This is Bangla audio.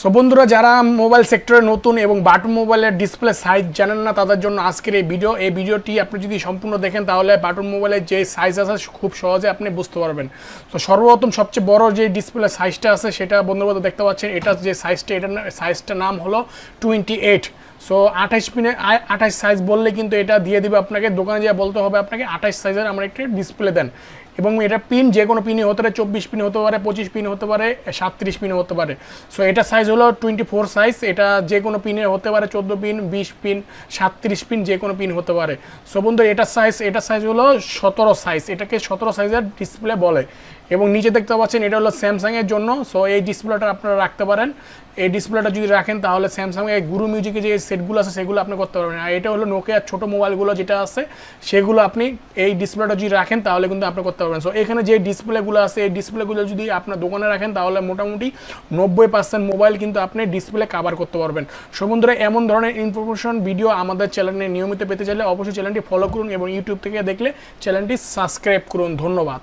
সো বন্ধুরা, যারা মোবাইল সেক্টরে নতুন এবং বাটন মোবাইলের ডিসপ্লে সাইজ জানেন না, তাদের জন্য আজকের এই ভিডিও এই ভিডিওটি আপনি যদি সম্পূর্ণ দেখেন, তাহলে বাটন মোবাইলের যে সাইজ আছে, খুব সহজে আপনি বুঝতে পারবেন। তো সর্বপ্রথম সবচেয়ে বড় যে ডিসপ্লে সাইজটা আছে, সেটা বন্ধুরা দেখতে পাচ্ছেন, এটা যে সাইজটা এটার সাইজটার নাম হলো টোয়েন্টি এইট সো আঠাশ পিনে আঠাশ সাইজ বললে কিন্তু এটা দিয়ে দিবে আপনাকে, দোকানে যা বলতে হবে আপনাকে, আঠাশ সাইজের আমার একটি ডিসপ্লে দেন। এবং এটা পিন যে কোনো পিনই হতে পারে, চব্বিশ পিন হতে পারে, পঁচিশ পিন হতে পারে, সাতত্রিশ পিন হতে পারে। সো এটা সাইজ হলো টোয়েন্টি ফোর সাইজ এটা যে কোনো পিনে হতে পারে, চোদ্দ পিন বিশ পিন সাতত্রিশ পিন যে কোনো পিন হতে পারে। সো বন্ধু এটা সাইজ এটা সাইজ হলো সতেরো সাইজ এটাকে সতেরো সাইজের ডিসপ্লে বলে। এবং নিচে দেখতে পাচ্ছেন, এটা হলো স্যামসাংয়ের জন্য। সো এই ডিসপ্লেটা আপনারা রাখতে পারেন। এই ডিসপ্লেটা যদি রাখেন, তাহলে স্যামসাং এর গুরু মিউজিকে যে সেটগুলো আছে, সেগুলো আপনি করতে পারবেন। আর এটা হলো নোকিয়ার ছোটো মোবাইলগুলো যেটা আছে, সেগুলো আপনি এই ডিসপ্লেটা যদি রাখেন, তাহলে কিন্তু আপনি করতে পারবেন। সো এখানে যে ডিসপ্লেগুলো আছে, এই ডিসপ্লেগুলো যদি আপনার দোকানে রাখেন, তাহলে মোটামুটি নব্বই পার্সেন্ট মোবাইল কিন্তু আপনি ডিসপ্লে কাভার করতে পারবেন। সো বন্ধুরা, এমন ধরনের ইনফরমেশন ভিডিও আমাদের চ্যানেলে নিয়মিত পেতে চাইলে অবশ্যই চ্যানেলটি ফলো করুন এবং ইউটিউব থেকে দেখলে চ্যানেলটি সাবস্ক্রাইব করুন। ধন্যবাদ।